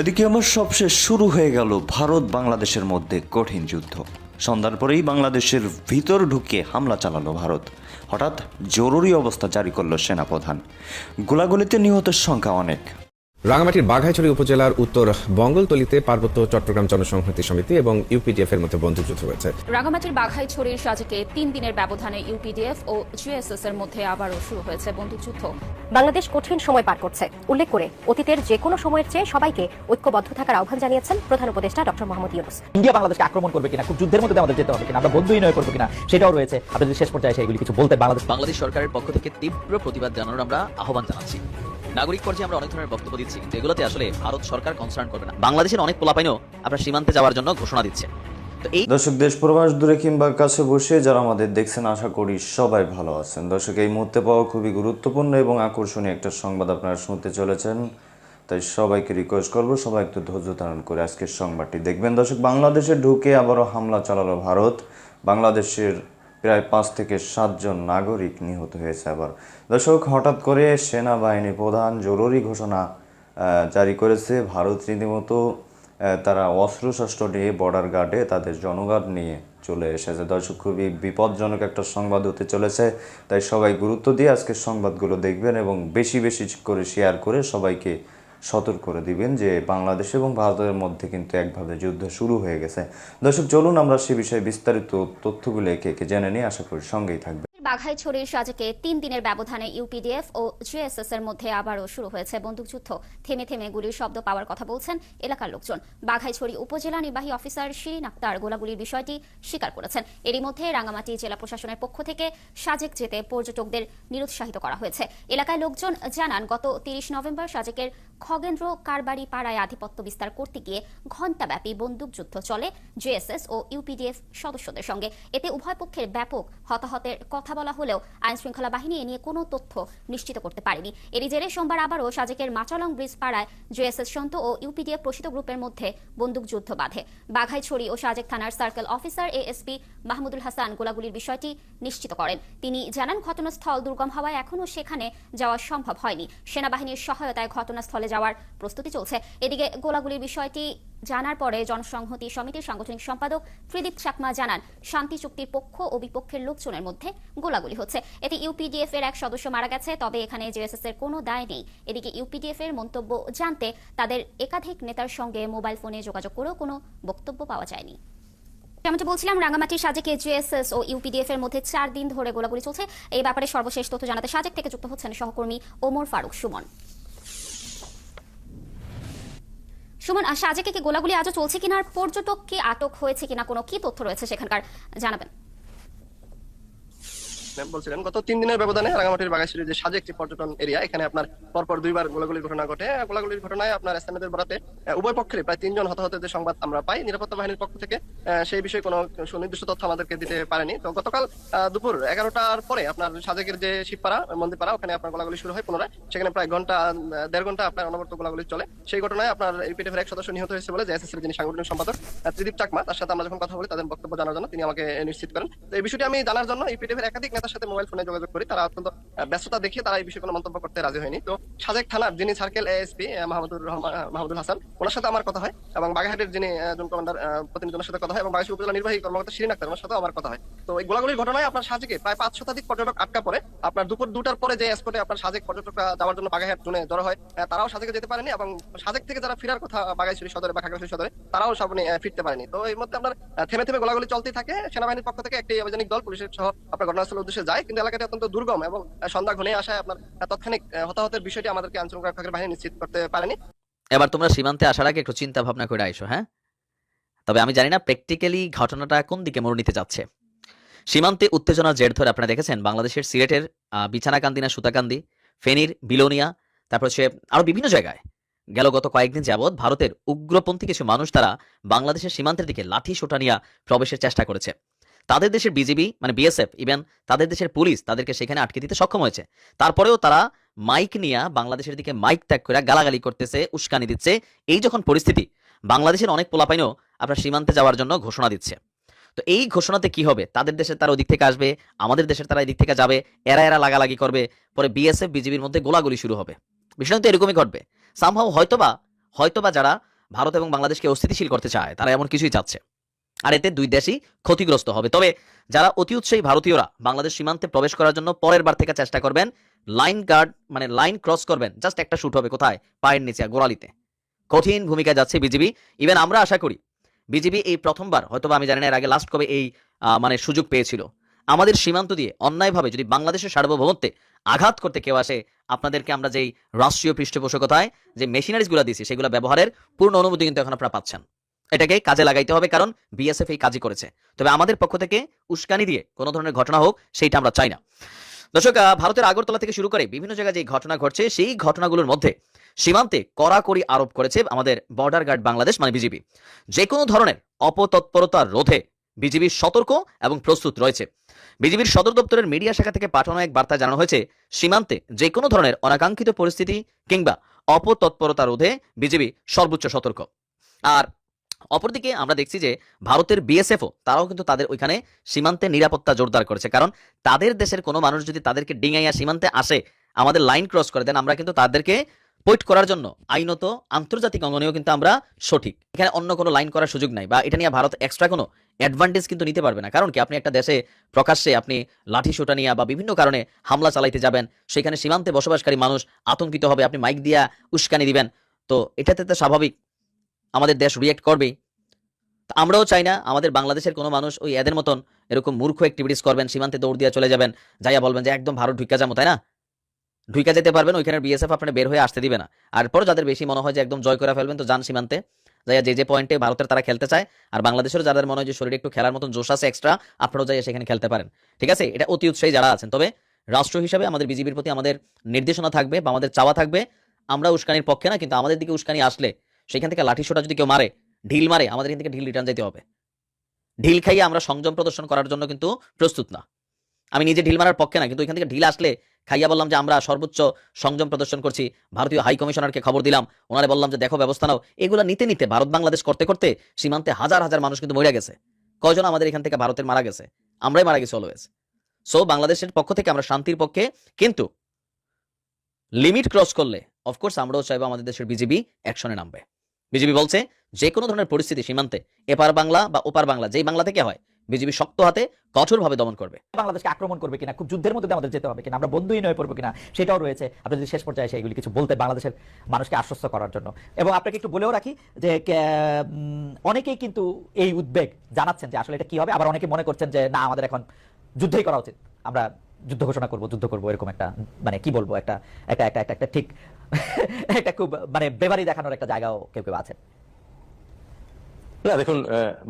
এদিকে আমার সবশেষ শুরু হয়ে গেল ভারত বাংলাদেশের মধ্যে কঠিন যুদ্ধ। সন্ধ্যার পরেই বাংলাদেশের ভিতর ঢুকে হামলা চালালো ভারত। হঠাৎ জরুরি অবস্থা জারি করল সেনাপ্রধান। গোলাগুলিতে নিহতের সংখ্যা অনেক। রাঙামাটির বাঘাইছড়ি উপজেলার উত্তর বঙ্গলতলিতে পার্বত্য চট্টগ্রাম জনসংহতি সমিতি এবং ইউপিডিএফ এর মধ্যে বন্দুকযুদ্ধ হয়েছে। রাঙামাটির বাঘাইছড়ির সাজেকে তিন দিনের ব্যবধানে ইউপিডিএফ ও জিএসএস এর মধ্যে আবারও শুরু হয়েছে বন্দুকযুদ্ধ বাংলাদেশ কঠিন সময় পার করছে। উল্লেখ করে অতীতের যে কোনো সময়ের চেয়ে সবাইকে ঐক্যবদ্ধ থাকার আহ্বান জানিয়েছেন প্রধান উপদেষ্টা ডক্টর মোহাম্মদ ইউনুস। ইন্ডিয়া বাংলাদেশকে আক্রমণ করবে কিনা খুব যুদ্ধের মধ্যে আমাদের যেতে হবে কিনা আমরা বন্ধু বিনিময় করব কিনা সেটাও রয়েছে আপনি যদি শেষ পর্যায়ে এসে এগুলি কিছু বলতে বাংলাদেশ বাংলাদেশ সরকারের পক্ষ থেকে তীব্র প্রতিবাদ জানানোর আমরা আহ্বান জানাচ্ছি। নাগরিক পর্যায়ে আমরা অনেক ধরনের বক্তব্য দিচ্ছি, কিন্তু এগুলোতে আসলে ভারত সরকার কনসার্ন করবে না। বাংলাদেশের অনেক পোলাপাইনও আপনার সীমান্তে যাওয়ার জন্য ঘোষণা দিচ্ছে। দর্শক, দেশ প্রবাস দূরে কিংবা কাছে বসে যারা আমাদের দেখছেন, আশা করি সবাই ভালো আছেন। দর্শক, এই মুহূর্তে পাওয়া খুবই গুরুত্বপূর্ণ এবং আকর্ষণীয় একটা সংবাদ আপনারা শুনতে চলেছেন। তাই সবাইকে রিকোয়েস্ট করব, সবাই একটু ধৈর্য ধারণ করে আজকের সংবাদটি দেখবেন। দর্শক, বাংলাদেশে ঢুকে আবারও হামলা চালালো ভারত। বাংলাদেশের প্রায় পাঁচ থেকে সাতজন নাগরিক নিহত হয়েছে আবার। দর্শক, হঠাৎ করে সেনাবাহিনী প্রধান জরুরি ঘোষণা জারি করেছে। ভারত রীতিমতো তারা অস্ত্রশস্ত্র নিয়ে বর্ডার গার্ডে তাদের জনগার্ড নিয়ে চলে এসেছে। দর্শক, খুবই বিপজ্জনক একটা সংবাদ হতে চলেছে। তাই সবাই গুরুত্ব দিয়ে আজকের সংবাদগুলো দেখবেন এবং বেশি বেশি করে শেয়ার করে সবাইকে সতর্ক করে দিবেন যে বাংলাদেশ এবং ভারতের মধ্যে কিন্তু একভাবে যুদ্ধ শুরু হয়ে গেছে। দর্শক, চলুন আমরা সে বিষয়ে বিস্তারিত তথ্যগুলো একে একে জেনে নিয়ে আশা করি সঙ্গেই থাকবে বাঘাইছড়ির সাজেকে তিন দিনের ব্যবধানে ইউপিডিএফ ও জিএসএস এর মধ্যে আবারও শুরু হয়েছে বন্দুকযুদ্ধ। থেমে থেমে গুলির শব্দ পাওয়ার কথা বলছেন এলাকার লোকজন। বাঘাইছড়ি উপজেলা নির্বাহী অফিসার শিরিন আক্তার গোলাগুলির বিষয়টি স্বীকার করেছেন। এরই মধ্যে রাঙামাটি জেলা প্রশাসনের পক্ষ থেকে সাজেক যেতে পর্যটকদের নিরুৎসাহিত করা হয়েছে। এলাকায় লোকজন জানান, গত তিরিশ নভেম্বর সাজেকের খগেন্দ্র কারবারি পাড়ায় আধিপত্য বিস্তার করতে গিয়ে ঘণ্টাব্যাপী বন্দুকযুদ্ধ চলে জেএসএস ও ইউপিডিএফ সদস্যদের সঙ্গে। এতে উভয় পক্ষের ব্যাপক হতাহতের কথা বলা হলেও আইন শৃঙ্খলা বাহিনী এ নিয়ে কোনো তথ্য নিশ্চিত করতে পারেনি। এরই জেরে সোমবার আবারও সাজেকের মাচালং ব্রিজ পাড়ায় জেএসএস সন্ত ও ইউপিডিএফ প্রসিত গ্রুপের মধ্যে বন্দুকযুদ্ধ বাধে। বাঘাইছড়ি ও সাজেক থানার circle officer ASP Mahmudul Hasan গোলাগুলির বিষয়টি নিশ্চিত করেন। তিনি জানান, ঘটনাস্থল দুর্গম হওয়ায় এখনও সেখানে যাওয়া সম্ভব হয়নি। সেনাবাহিনীর সহায়তায় ঘটনাস্থলে যাওয়ার প্রস্তুতি চলছে। এদিকে গোলাগুলির বিষয়টি জানার পরে জনসংহতি সমিতির সাংগঠনিক সম্পাদক ত্রিদীপ চাকমা জানান, শান্তি চুক্তির পক্ষ ও বিপক্ষের লোকজনের মধ্যে গোলাগুলি হচ্ছে। এতে ইউপিডিএফ এর এক সদস্য মারা গেছে, তবে এখানে জেএসএস এর কোনো দায় নেই। এদিকে ইউপিডিএফ এর মন্তব্য জানতে তাদের একাধিক নেতার সঙ্গে মোবাইল ফোনে যোগাযোগ করেও কোনো বক্তব্য পাওয়া যায়নি। যেমনটা বলছিলাম রাঙামাটির সাজেকে জেএসএস ও ইউপিডিএফ এর মধ্যে চার দিন ধরে গোলাগুলি চলছে। এই ব্যাপারে সর্বশেষ তথ্য জানাতে সাজেক থেকে যুক্ত হচ্ছেন সহকর্মী ওমর ফারুক সুমন। সুমন সাজেকে কি গোলাগুলি আজও চলছে কিনা আর পর্যটক কি আটক হয়েছে কিনা কোনো কি তথ্য রয়েছে সেখানকার? জানাবেন। বলছিলেন, গত তিন দিনের ব্যবধানে রাঙামাটির যে সাজেক যে পর্যটন এরিয়া, এখানে আপনার পরপর দুইবার গোলাগুলির ঘটনা ঘটে। গোলাগুলির ঘটনায় আপনার স্থানীয়দের বরাতে উভয় পক্ষের প্রায় তিনজন সংবাদ আমরা পাই, নিরাপত্তা বাহিনীর পক্ষ থেকে সেই বিষয়ে কোনো সুনির্দিষ্ট তথ্য আমাদেরকে দিতে পারেনি। তো গতকাল দুপুর এগারোটার পরে আপনার সাজেকের যে শিবপাড়া, মন্দিরপাড়া, ওখানে আপনার গোলাগুলি শুরু হয় পুনরায়। সেখানে প্রায় ঘণ্টা দেড় ঘণ্টা আপনার অনবরত গোলাগুলি চলে। সেই ঘটনায় আপনার ইউপিটিএফ এক সদস্য নিহত হয়েছে বলে যিনি সাংগঠনিক সম্পাদক ত্রিদীপ চাকমা, তার সাথে আমরা যখন কথা বলি, তাদের বক্তব্য জানার জন্য তিনি আমাকে নিশ্চিত করেন। তো এই বিষয়টি আমি জানার জন্য ইউপিটিএফ এর একাধিক নেতার সাথে মোবাইল ফোনে যোগাযোগ করি তারা অত্যন্ত ব্যস্ততা দেখিয়ে তারা এই বিষয়ে কোনো মন্তব্য করতে রাজি হয়নি। তো সাজেক থানার যিনি সার্কেল এএসপি মাহমুদুর রহমান মাহমুদুল হাসান ওনার সাথে আমার কথা হয় এবং বাগেরহাটের যিনি জোন কমান্ডার আহ, প্রতিনিধির সাথে কথা হয় এবং বাগেরহাট উপজেলা নির্বাহী কর্মকর্তা শিরিন আক্তার ওনার সাথেও আমার কথা হয়। তো এই গোলাগুলির ঘটনায় আপনার সাজেকে প্রায় পাঁচ শতাধিক পর্যটক আটকা পড়ে। আপনার দুপুর দুটার পরে যে স্পটে আপনার সাজেক পর্যটকরা যাওয়ার জন্য বাগেরহাট জোনে জড়ো হয় তারাও সাজেকে যেতে পারেনি এবং সাজেক থেকে যারা ফেরার কথা বাগাইছড়ি সদরে বা খাগড়াছড়ি সদরে তারাও সামনে ফিরতে পারেনি। তো এই মধ্যে আপনার থেমে থেমে গোলাগুলি চলতেই থাকে। সেনাবাহিনীর পক্ষ থেকে একটি অভিযানিক দল পুলিশের সহ আপনার ঘটনাস্থলের উদ্দেশ্যে যায়, কিন্তু এলাকাটি অত্যন্ত দুর্গম এবং সন্ধ্যা ঘনিয়ে আসায় আপনার তাৎক্ষণিক হতাহতের বিষয়টি আমাদেরকে আঞ্চলিক রক্ষাকারী বাহিনী নিশ্চিত করতে পারেনি। এবার তোমরা সীমান্তে আসার আগে একটু চিন্তা ভাবনা করে আইসো হ্যাঁ? তবে আমি জানি না প্র্যাকটিক্যালি ঘটনাটা কোন দিকে মোড় নিতে যাচ্ছে। সীমান্তে উত্তেজনার জের ধরে আপনারা দেখেছেন, বাংলাদেশের সিলেটের বিছানাকান্দি না সুতাকান্দি, ফেনীর, বিলোনিয়া, তারপর হচ্ছে আরও বিভিন্ন জায়গায়। গেল গত কয়েকদিন যাবৎ ভারতের উগ্রপন্থী কিছু মানুষ তারা বাংলাদেশের সীমান্তের দিকে লাঠি সোটা নিয়ে প্রবেশের চেষ্টা করেছে। তাদের দেশের বিজিবি মানে বিএসএফ ইভেন তাদের দেশের পুলিশ তাদেরকে সেখানে আটকে দিতে সক্ষম হয়েছে। তারপরেও তারা মাইক নিয়ে বাংলাদেশের দিকে মাইক ত্যাগ করে গালাগালি করতেছে, উস্কানি দিচ্ছে। এই যখন পরিস্থিতি, বাংলাদেশের অনেক পোলাপাইনও আপনার সীমান্তে যাওয়ার জন্য ঘোষণা দিচ্ছে। তো এই ঘোষণাতে কি হবে? তাদের দেশের তারা ওদিক থেকে আসবে, আমাদের দেশের তারা এদিক থেকে যাবে, এরা এরা লাগালাগি করবে, পরে বিএসএফ বিজিবির মধ্যে গোলাগুলি শুরু হবে। বিষয়টা তো এরকমই ঘটবে। সামহাও হয়তোবা হয়তোবা যারা ভারত এবং বাংলাদেশকে অস্থিতিশীল করতে চায়, তারা এমন কিছুই চাচ্ছে। আর এতে দুই দেশই ক্ষতিগ্রস্ত হবে। তবে যারা অতি উৎসাহী ভারতীয়রা বাংলাদেশ সীমান্তে প্রবেশ করার জন্য পরের বার থেকে চেষ্টা করবেন, লাইন গার্ড মানে লাইন ক্রস করবেন। জাস্ট একটা শুট হবে কোথায়? পায়ের নিচে, গোড়ালিতে। কঠিন ভূমিকা যাচ্ছে বিজিবি। ইভেন আমরা আশা করি বিজিবি এই প্রথমবার, হয়তোবা আমি জানি না, এর আগে লাস্ট কবে এই মানে সুযোগ পেয়েছিল। আমাদের সীমান্ত দিয়ে অন্যায়ভাবে যদি বাংলাদেশের সার্বভৌমত্বে আঘাত করতে কেউ আসে, আপনাদেরকে আমরা যেই রাষ্ট্রীয় পৃষ্ঠপোষকতায় যে মেশিনারিজগুলো দিয়েছি, সেগুলো ব্যবহারের পূর্ণ অনুমতি কিন্তু এখন আপনারা পাচ্ছেন। এটাকে কাজে লাগাইতে হবে, কারণ বিএসএফ এই কাজই করেছে। তবে আমাদের পক্ষ থেকে উস্কানি দিয়ে কোনো ধরনের ঘটনা হোক, সেইটা আমরা চাই না। দর্শক ভারতের আগরতলা থেকে শুরু করে বিভিন্ন জায়গায় যে ঘটনা ঘটছে, সেই ঘটনাগুলোর মধ্যে সীমান্তে কড়াকড়ি আরোপ করেছে আমাদের বর্ডার গার্ড বাংলাদেশ মানে বিজিবি যে কোনো ধরনের অপতৎপরতা রোধে বিজিবি সতর্ক এবং প্রস্তুত রয়েছে। বিজিবির সদর দপ্তরের মিডিয়া শাখা থেকে পাঠানো এক বার্তা জানানো হয়েছে, সীমান্তে যে কোনো ধরনের অনাকাঙ্ক্ষিত পরিস্থিতি কিংবা অপতৎপরতা রোধে বিজিবি সর্বোচ্চ সতর্ক। আর অপরদিকে আমরা দেখছি যে ভারতের বিএসএফও তারাও কিন্তু তাদের ওইখানে সীমান্তে নিরাপত্তা জোরদার করেছে। কারণ তাদের দেশের কোনো মানুষ যদি তাদেরকে ডিঙাইয়া সীমান্তে আসে, আমাদের লাইন ক্রস করে দেন আমরা কিন্তু তাদেরকে পয়েন্ট করার জন্য আইনত আন্তর্জাতিক অঙ্গনেও কিন্তু আমরা সঠিক। এখানে অন্য কোনো লাইন করার সুযোগ নাই বা এটা নিয়ে ভারত এক্সট্রা কোনো অ্যাডভান্টেজ কিন্তু নিতে পারবে না। কারণ কি? আপনি একটা দেশে প্রকাশ্যে আপনি লাঠি সোটা নিয়ে বা বিভিন্ন কারণে হামলা চালাইতে যাবেন, সেখানে সীমান্তে বসবাসকারী মানুষ আতঙ্কিত হবে, আপনি মাইক দিয়া উস্কানি দিবেন। তো এটাতে তো স্বাভাবিক। আমাদের দেশ রিয়েক্ট করবে তো আমরাও চাই না আমাদের বাংলাদেশের কোনো মানুষ ওই এদের মতন এরকম মূর্খ অ্যাক্টিভিটিস করবেন, সীমান্তে দৌড় দিয়ে চলে যাবেন, যাইয়া বলবেন যে একদম ভারত ঢুকা যাব তাই না? ঢুকা যেতে পারবেন ওইখানে বিএসএফ আপনার বের হয়ে আসতে দিবে না। আর পর যাদের বেশি মনে হয় যে একদম জয় করে ফেলবেন, তো যান সীমান্তে, যাইয়া যে যে পয়েন্টে ভারতের তারা খেলতে চায়, আর বাংলাদেশেরও যাদের মনে হয় যে শরীরে একটু খেলার মতন জোশ আছে এক্সট্রা আপনারাও যাইয়া সেখানে খেলতে পারেন। ঠিক আছে? এটা অতি উৎসাহী যারা আছেন। তবে রাষ্ট্র হিসাবে আমাদের বিজিবির প্রতি আমাদের নির্দেশনা থাকবে বা আমাদের চাওয়া থাকবে, আমরা উস্কানির পক্ষে না, কিন্তু আমাদের দিকে উস্কানি আসলে সেখান থেকে লাঠি সোটা যদি কেউ মারে, ঢিল মারে, আমাদের এখান থেকে ঢিল রিটার্ন যেতে হবে। ঢিল খাইয়ে আমরা সংযম প্রদর্শন করার জন্য কিন্তু প্রস্তুত না। আমি নিজে ঢিল মারার পক্ষে না, কিন্তু এখান থেকে ঢিল আসলে খাইয়া বললাম যে, আমরা সর্বোচ্চ সংযম প্রদর্শন করছি। ভারতীয় হাই কমিশনারকে খবর দিলাম, ওনারে বললাম যে, দেখো, ব্যবস্থা নাও। এগুলো নিতে নিতে ভারত বাংলাদেশ করতে করতে সীমান্তে হাজার হাজার মানুষ কিন্তু মরে গেছে। কয়জন আমাদের এখান থেকে ভারতের মারা গেছে? আমরাই মারা গেছি অলওয়েজ সো বাংলাদেশের পক্ষ থেকে আমরা শান্তির পক্ষে কিন্তু লিমিট ক্রস করলে অফকোর্স আমরাও চাইব আমাদের দেশের বিজেপি অ্যাকশনে নামবে। বিজিবি বলছে যে কোনো ধরনের পরিস্থিতি সীমান্তে এপার বাংলা বা ওপার বাংলা, যেই বাংলা থেকে হয় বিজিবি শক্ত হাতে কঠোরভাবে দমন করবে। বাংলাদেশকে আক্রমণ করবে কিনা, খুব যুদ্ধের মধ্যে আমাদের যেতে হবে কিনা, আমরা বন্ধুই নয় পড়ব কিনা, সেটাও রয়েছে। আপনি যদি শেষ পর্যায়ে এসে এগুলি কিছু বলতে বাংলাদেশের মানুষকে আশ্বস্ত করার জন্য। এবং আপনাকে একটু বলেও রাখি যে অনেকেই কিন্তু এই উদ্বেগ জানাচ্ছেন যে আসলে এটা কি হবে, আবার অনেকে মনে করছেন যে, না, আমাদের এখন যুদ্ধই করা উচিত। আমরা যুদ্ধ ঘোষণা করব, যুদ্ধ করব, এরকম একটা মানে কি বলব একটা একটা একটা একটা ঠিক একটা খুব মানে বেবারি দেখানোর একটা জায়গাও কেউ কেউ আছেন না, দেখুন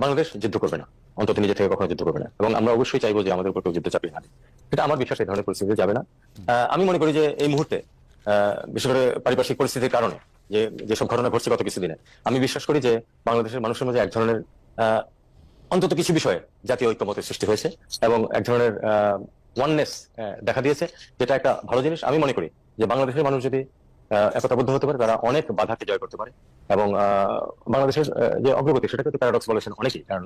বাংলাদেশ যুদ্ধ করবে না। অন্তত নিজে থেকে কখনো যুদ্ধ করবে না। এবং আমরা অবশ্যই চাইব যে আমাদের উপর কেউ যুদ্ধ চাপিয়ে না এটা আমার বিশ্বাস এই ধরনের পরিস্থিতি যাবে না। আমি মনে করি যে এই মুহূর্তে বিশেষ করে পারিপার্শ্বিক পরিস্থিতির কারণে, যে, যেসব ঘটনা ঘটছে গত কিছুদিনে, আমি বিশ্বাস করি যে বাংলাদেশের মানুষের মধ্যে এক ধরনের অন্তত কিছু বিষয়ে জাতীয় ঐক্যমতের সৃষ্টি হয়েছে এবং এক ধরনের ওয়াননেস দেখা দিয়েছে, যেটা একটা ভালো জিনিস। আমি মনে করি যে বাংলাদেশের মানুষ যদি একতাবদ্ধ হতে পারে তারা অনেক বাধাকে জয় করতে পারে। এবং বাংলাদেশের যে অগ্রগতি সেটাকে তো প্যারাডক্স বলেছেন অনেকেই কারণ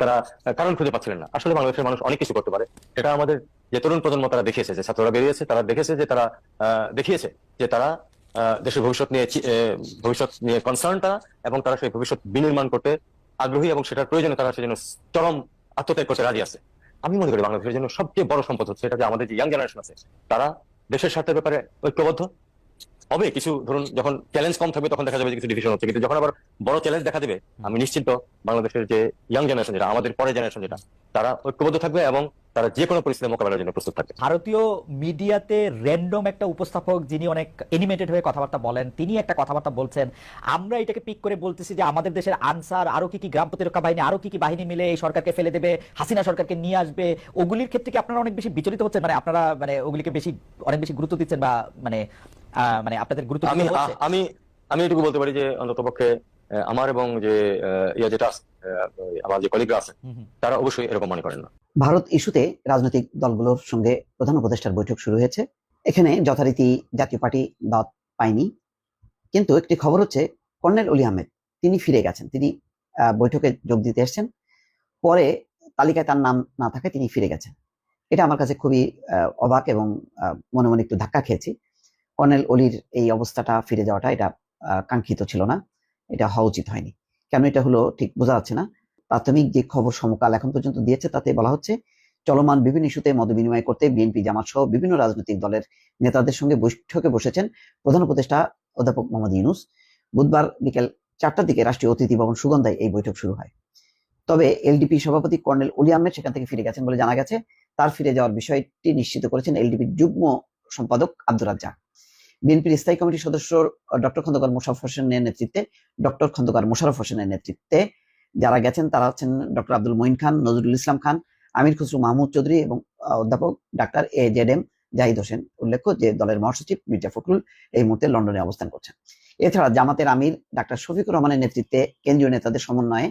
তারা কারণ খুঁজে পাচ্ছিলেন না। আসলে বাংলাদেশের মানুষ অনেক কিছু করতে পারে। এটা আমাদের যে তরুণ প্রজন্ম তারা দেখিয়েছে যে ছাত্ররা বেরিয়েছে তারা দেখেছে যে তারা দেখিয়েছে যে তারা দেশের ভবিষ্যৎ নিয়ে ভবিষ্যৎ নিয়ে কনসার্ন তারা এবং তারা সেই ভবিষ্যৎ বিনির্মাণ করতে আগ্রহী এবং সেটার প্রয়োজনে তারা সেজন্য চরম আত্মত্যাগ করতে রাজি আছে। আমি মনে করি বাংলাদেশের জন্য সবচেয়ে বড় সম্পদ হচ্ছে এটা যে আমাদের যে ইয়াং জেনারেশন আছে তারা দেশের স্বার্থের ব্যাপারে ঐক্যবদ্ধ হবে কিছু ধরুন যখন চ্যালেঞ্জ কম থাকবে তখন দেখা যাবে যে কিছু ডিভিশন হচ্ছে। কিন্তু যখন আবার বড় চ্যালেঞ্জ দেখা দেবে আমি নিশ্চিত বাংলাদেশের যে ইয়াং জেনারেশন যেটা আমাদের পরের জেনারেশন যেটা তারা ঐক্যবদ্ধ থাকবে এবং তারা যে কোনো পরিস্থিতি মোকাবেলার জন্য প্রস্তুত থাকবে। ভারতীয় মিডিয়াতে র্যান্ডম একটা উপস্থাপক যিনি অনেক এনিমেটেড হয়ে কথাবার্তা বলেন তিনি একটা কথাবার্তা বলছেন আমরা এটাকে পিক করে বলতেছি যে আমাদের দেশের আনসার আরও কি কি গ্রাম প্রতিরক্ষা বাহিনী আরও কি কি বাহিনী মিলে এই সরকারকে ফেলে দেবে হাসিনা সরকারকে নিয়ে আসবে ওগুলির ক্ষেত্রে কি আপনারা অনেক বেশি বিচলিত হচ্ছেন? মানে আপনারা মানে ওগুলিকে বেশি অনেক বেশি গুরুত্ব দিচ্ছেন বা মানে মানে আপনাদের গুরুত্ব আমি দিতে আমি আমি এটুকু বলতে পারি যে অন্তত পক্ষে আমার এবং যে ইয়া যেটা আছে, আমার যে কলিগরা আছে। তারা অবশ্যই এরকম মনে করেন না। ভারত ইস্যুতে রাজনৈতিক দলগুলোর সঙ্গে প্রধান উপদেষ্টার বৈঠক শুরু হয়েছে। এখানে যথারীতি জাতীয় পার্টি দাওয়াত পায়নি। কিন্তু একটি খবর হচ্ছে কর্নেল অলি আহমেদ তিনি ফিরে গেছেন। তিনি আহ, বৈঠকে যোগ দিতে এসেছেন। পরে তালিকায় তার নাম না থাকায় তিনি ফিরে গেছেন। এটা আমার কাছে খুবই আহ, অবাক এবং আহ, মনে মনে একটু ধাক্কা খেয়েছি। কর্নেল অলির এই অবস্থাটা ফিরে যাওয়াটা এটা কাঙ্ক্ষিত ছিল না। এটা হওয়া উচিত হয়নি। কেন এটা হলো ঠিক বোঝা যাচ্ছে না। প্রাথমিক যে খবর সমকাল এখন পর্যন্ত দিয়েছে, তাতে বলা হচ্ছে চলমান বিভিন্ন ইস্যুতে মত বিনিময় করতে বিএনপি, জামাত সহ বিভিন্ন রাজনৈতিক দলের নেতাদের সঙ্গে বৈঠকে বসেছেন প্রধান উপদেষ্টা অধ্যাপক মোহাম্মদ ইউনুস। বুধবার বিকেল চারটার দিকে রাষ্ট্রীয় অতিথি ভবন সুগন্ধায় এই বৈঠক শুরু হয়। তবে এলডিপি সভাপতি কর্নেল উলি আহমেদ সেখান থেকে ফিরে গেছেন বলে জানা গেছে। তার ফিরে যাওয়ার বিষয়টি নিশ্চিত করেছেন এলডিপির যুগ্ম সম্পাদক আব্দুর রাজ্জাক। বিএনপির স্থায়ী কমিটির সদস্য ডক্টর খন্দকার মোশারফ হোসেনের নেতৃত্বে, ডক্টর খন্দকার মোশারফ হোসেনের নেতৃত্বে যারা গেছেন, তারা হচ্ছেন ডক্টর আব্দুল মঈন খান, নজরুল ইসলাম খান, আমির খসরু মাহমুদ চৌধুরী এবং অধ্যাপক doctor A Z M Zahid Hossain. উল্লেখ্য যে দলের মহাসচিব মির্জা ফখরুল এই মুহূর্তে লন্ডনে অবস্থান করছেন। এছাড়া জামাতের আমির ডাক্তার শফিকুর রহমানের নেতৃত্বে কেন্দ্রীয় নেতাদের সমন্বয়ে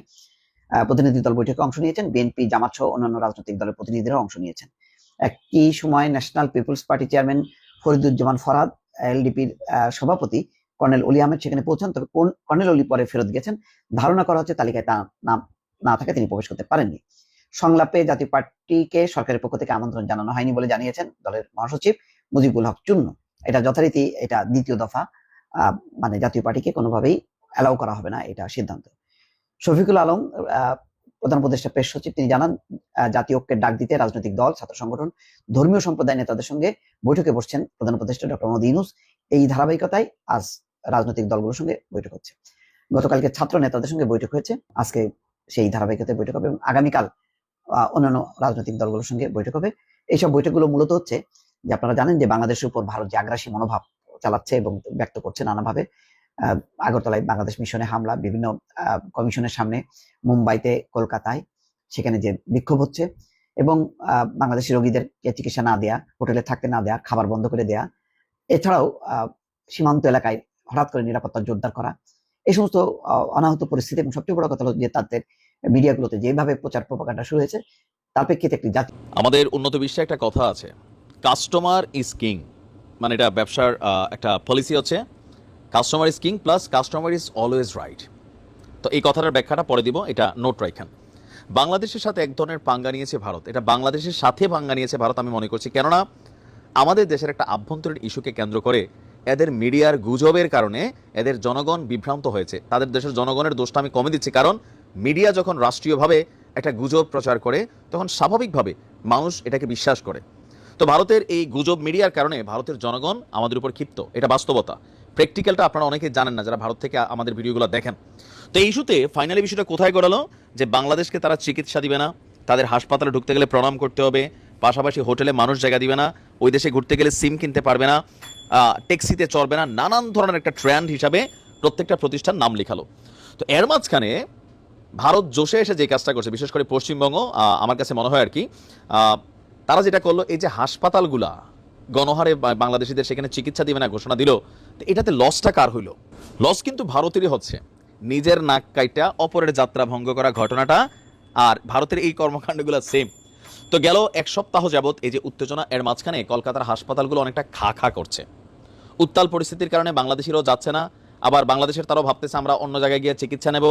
প্রতিনিধি দল বৈঠকে অংশ নিয়েছেন। বিএনপি, জামাত সহ অন্যান্য রাজনৈতিক দলের প্রতিনিধিরা অংশ নিয়েছেন। একই সময় National Peoples Party chairman Fariduzzaman Farhad এলডিপির সভাপতি কর্নেল অলি আহমেদ সেখানে পৌঁছান। তবে কোন কর্নেল অলি পরে ফেরত গেছেন ধারণা করা হচ্ছে তালিকায় তার নাম না থাকা তিনি প্রবেশ করতে পারেননি। সংলাপে জাতীয় পার্টিকে সরকারের পক্ষ থেকে আমন্ত্রণ জানানো হয়নি বলে জানিয়েছেন দলের মহাসচিব মুজিবুল হক চুন্ন এটা যথারীতি এটা দ্বিতীয় দফা মানে জাতীয় পার্টিকে কোনোভাবেই অ্যালাউ করা হবে না, এটা সিদ্ধান্ত। শফিকুল আলম প্রধান উপদেষ্টা পেশ সচিব, তিনি জানান জাতীয় ঐক্যের ডাক দিতে রাজনৈতিক দল, ছাত্র সংগঠন, ধর্মীয় সম্প্রদায় নেতাদের সঙ্গে বৈঠকে বসছেন প্রধান উপদেষ্টা ডক্টর মোহাম্মদ ইউনুস। এই ধারাবাহিকতায় আজ রাজনৈতিক দলগুলোর সঙ্গে বৈঠক হচ্ছে। গতকালকে ছাত্র নেতাদের সঙ্গে বৈঠক হয়েছে। আজকে সেই ধারাবাহিকতায় বৈঠক হবে এবং আগামীকাল অন্যান্য রাজনৈতিক দলগুলোর সঙ্গে বৈঠক হবে। এইসব বৈঠকগুলো মূলত হচ্ছে যে আপনারা জানেন যে বাংলাদেশের উপর ভারত যে আগ্রাসী মনোভাব চালাচ্ছে এবং ব্যক্ত করছে নানাভাবে। আগরতলায় বাংলাদেশ মিশনে হামলা, বিভিন্ন কমিশনের সামনে মুম্বাইতে, কলকাতায়, সেখানে যে বিক্ষোভ হচ্ছে এবং বাংলাদেশি রোগীদেরকে চিকিৎসা না দেয়া, হোটেলে থাকতে না দেয়া, খাবার বন্ধ করে দেয়া, এছাড়াও সীমান্ত এলাকায় হঠাৎ করে নিরাপত্তা জোরদার করা, এই সমস্ত অনাহত পরিস্থিতি এবং সবচেয়ে বড় কথা হলো যে তাদের মিডিয়াগুলোতে যেভাবে প্রচার প্রপাগান্ডা শুরু হয়েছে, তার প্রেক্ষিতে একটি জাতি আমাদের উন্নত বিশ্বে একটা কথা আছে কাস্টমার ইজ কিং মানে এটা ব্যবসার একটা পলিসি হচ্ছে customer is king plus customer is always right তো এই কথাটার ব্যাখ্যাটা পরে দিব, এটা নোট রাখেন বাংলাদেশের সাথে এক ধরনের পাঙ্গা নিয়েছে ভারত। এটা বাংলাদেশের সাথে পাঙ্গা নিয়েছে ভারত, আমি মনে করছি। কেননা, আমাদের দেশের একটা আভ্যন্তরীণ ইস্যুকে কেন্দ্র করে এদের মিডিয়ার গুজবের কারণে এদের জনগণ বিভ্রান্ত হয়েছে। তাদের দেশের জনগণের দোষটা আমি কমে দিচ্ছি, কারণ মিডিয়া যখন রাষ্ট্রীয়ভাবে একটা গুজব প্রচার করে, তখন স্বাভাবিকভাবে মানুষ এটাকে বিশ্বাস করে। তো ভারতের এই গুজব মিডিয়ার কারণে ভারতের জনগণ আমাদের উপর ক্ষিপ্ত। এটা বাস্তবতা। প্র্যাকটিক্যালটা আপনারা অনেকে জানেন না, যারা ভারত থেকে আমাদের ভিডিওগুলো দেখেন। তো এই ইস্যুতে ফাইনালি বিষয়টা কোথায় গড়ালো? যে বাংলাদেশকে তারা চিকিৎসা দিবে না, তাদের হাসপাতালে ঢুকতে গেলে প্রণাম করতে হবে, পাশাপাশি হোটেলে মানুষ জায়গা দিবে না, ওই দেশে ঘুরতে গেলে সিম কিনতে পারবে না ট্যাক্সিতে চড়বে না, নানান ধরনের একটা ট্রেন্ড হিসাবে প্রত্যেকটা প্রতিষ্ঠান নাম লেখালো। তো এর মাঝখানে ভারত জোশে এসে যে কাজটা করছে, বিশেষ করে পশ্চিমবঙ্গ আমার কাছে মনে হয় আর কি তারা যেটা করল, এই যে হাসপাতালগুলা, গণহারে বাংলাদেশিদের সেখানে চিকিৎসা দিবে না ঘোষণা দিল এটাতে লসটা কার হইল? লস কিন্তু ভারতেরই হচ্ছে। নিজের নাক কাইটা অপরের যাত্রা ভঙ্গ করা ঘটনাটা আর ভারতের এই কর্মকাণ্ডগুলো সেম তো গেল এক সপ্তাহ যাবত এই যে উত্তেজনা, এর মাঝখানে কলকাতার হাসপাতালগুলো অনেকটা খা খা করছে। উত্তাল পরিস্থিতির কারণে বাংলাদেশিরাও যাচ্ছে না, আবার বাংলাদেশের তারাও ভাবতেছে আমরা অন্য জায়গায় গিয়ে চিকিৎসা নেব।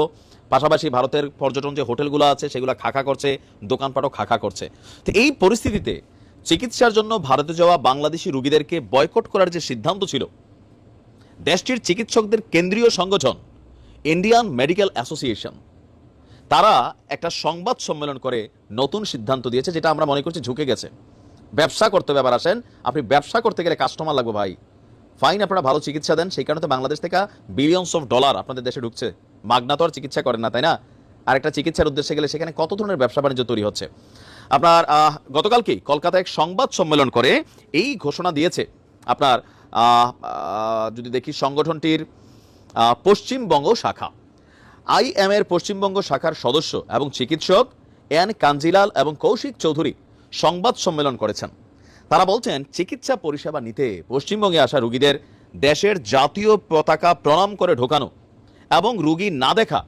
পাশাপাশি ভারতের পর্যটন যে হোটেলগুলো আছে, সেগুলো খাখা করছে, দোকানপাটও খাখা করছে। তো এই পরিস্থিতিতে চিকিৎসার জন্য ভারতে যাওয়া বাংলাদেশি রুগীদেরকে বয়কট করার যে সিদ্ধান্ত ছিল দেশটির চিকিৎসকদের কেন্দ্রীয় সংগঠন, ইন্ডিয়ান মেডিকেল অ্যাসোসিয়েশন। তারা একটা সংবাদ সম্মেলন করে নতুন সিদ্ধান্ত দিয়েছে, যেটা আমরা মনে করছি ঝুঁকে গেছে। ব্যবসা করতে ব্যাপার আসেন, আপনি ব্যবসা করতে গেলে কাস্টমার লাগবে ভাই। ফাইন, আপনারা ভালো চিকিৎসা দেন, সেই কারণে তো বাংলাদেশ থেকে বিলিয়নস অফ ডলার আপনাদের দেশে ঢুকছে। মাগনা তো আর চিকিৎসা করেন না, তাই না? আর একটা চিকিৎসার উদ্দেশ্যে গেলে সেখানে কত ধরনের ব্যবসা বাণিজ্য তৈরি হচ্ছে? আপনার গতকালকেই কলকাতায় এক সংবাদ সম্মেলন করে এই ঘোষণা দিয়েছে। আপনার যদি দেখি সংগঠনটির পশ্চিমবঙ্গ শাখা। আইএম এর পশ্চিমবঙ্গ শাখার সদস্য এবং চিকিৎসক এন কাঞ্জিলাল এবং কৌশিক চৌধুরী সংবাদ সম্মেলন করেছেন। তারা বলছেন, চিকিৎসা পরিষেবা নিতে পশ্চিমবঙ্গে আসা রুগীদের দেশের জাতীয় পতাকা প্রণাম করে ঢোকানো এবং রুগী না দেখা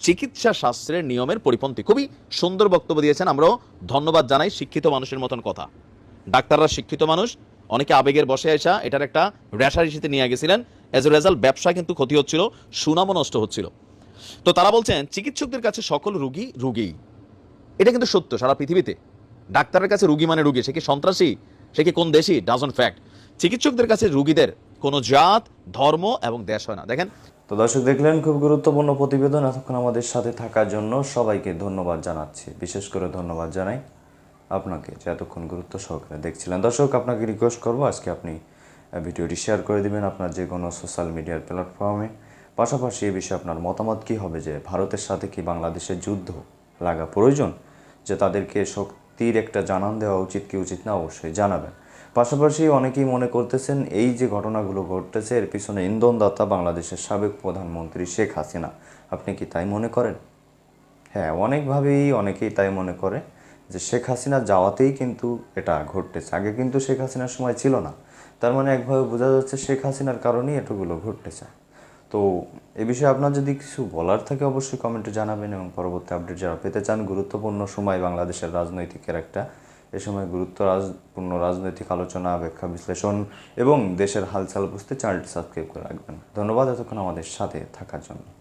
চিকিৎসা শাস্ত্রের নিয়মের পরিপন্থী। খুবই সুন্দর বক্তব্য দিয়েছেন। আমরাও ধন্যবাদ জানাই শিক্ষিত মানুষের মতন কথা। ডাক্তাররা শিক্ষিত মানুষ অনেকে আবেগের বসে আসা এটার একটা রেশারেশিতে নিয়ে গেছিলেন। এজ এ রেজাল্ট ব্যবসা কিন্তু ক্ষতি হচ্ছিল, সুনামও নষ্ট হচ্ছিল। তো তারা বলছেন, চিকিৎসকদের কাছে সকল রুগী রুগী। এটা কিন্তু সত্য, সারা পৃথিবীতে। ডাক্তারের কাছে রুগী মানে রুগী, সে কি সন্ত্রাসী? সে কি কোন দেশি? ডাজন ফ্যাক্ট চিকিৎসকদের কাছে রুগীদের কোনো জাত, ধর্ম এবং দেশ হয় না। দেখেন। তো দর্শক, দেখলেন, খুব গুরুত্বপূর্ণ প্রতিবেদন এতক্ষণ আমাদের সাথে থাকার জন্য সবাইকে ধন্যবাদ জানাচ্ছি। বিশেষ করে ধন্যবাদ জানাই আপনাকে যে এতক্ষণ গুরুত্ব সহকারে দেখছিলেন। দর্শক, আপনাকে রিকোয়েস্ট করব আজকে আপনি ভিডিওটি শেয়ার করে দিবেন আপনার যে কোনো সোশ্যাল মিডিয়ার প্ল্যাটফর্মে পাশাপাশি এ বিষয়ে আপনার মতামত কী হবে? যে ভারতের সাথে কি বাংলাদেশের যুদ্ধ লাগা প্রয়োজন? যে তাদেরকে শক্তির একটা জানান দেওয়া উচিত কি উচিত না, অবশ্যই জানাবেন। পাশাপাশি অনেকেই মনে করতেছেন, এই যে ঘটনাগুলো ঘটতেছে, এর পিছনে ইন্ধনদাতা বাংলাদেশের সাবেক প্রধানমন্ত্রী শেখ হাসিনা। আপনি কি তাই মনে করেন? হ্যাঁ অনেকভাবেই অনেকেই তাই মনে করে। যে শেখ হাসিনা যাওয়াতেই কিন্তু এটা ঘটতেছে। আগে কিন্তু শেখ হাসিনার সময় ছিল না। তার মানে একভাবে বোঝা যাচ্ছে শেখ হাসিনার কারণেই এটুগুলো ঘটতেছে। তো এ বিষয়ে আপনার যদি কিছু বলার থাকে অবশ্যই কমেন্টে জানাবেন এবং পরবর্তী আপডেট যারা পেতে চান, গুরুত্বপূর্ণ সময় বাংলাদেশের রাজনৈতিকের একটা, এ সময় গুরুত্ব রাজপূর্ণ রাজনৈতিক আলোচনা, ব্যাখ্যা, বিশ্লেষণ এবং দেশের হালচাল বুঝতে চ্যানেলটি সাবস্ক্রাইব করে রাখবেন। ধন্যবাদ এতক্ষণ আমাদের সাথে থাকার জন্য।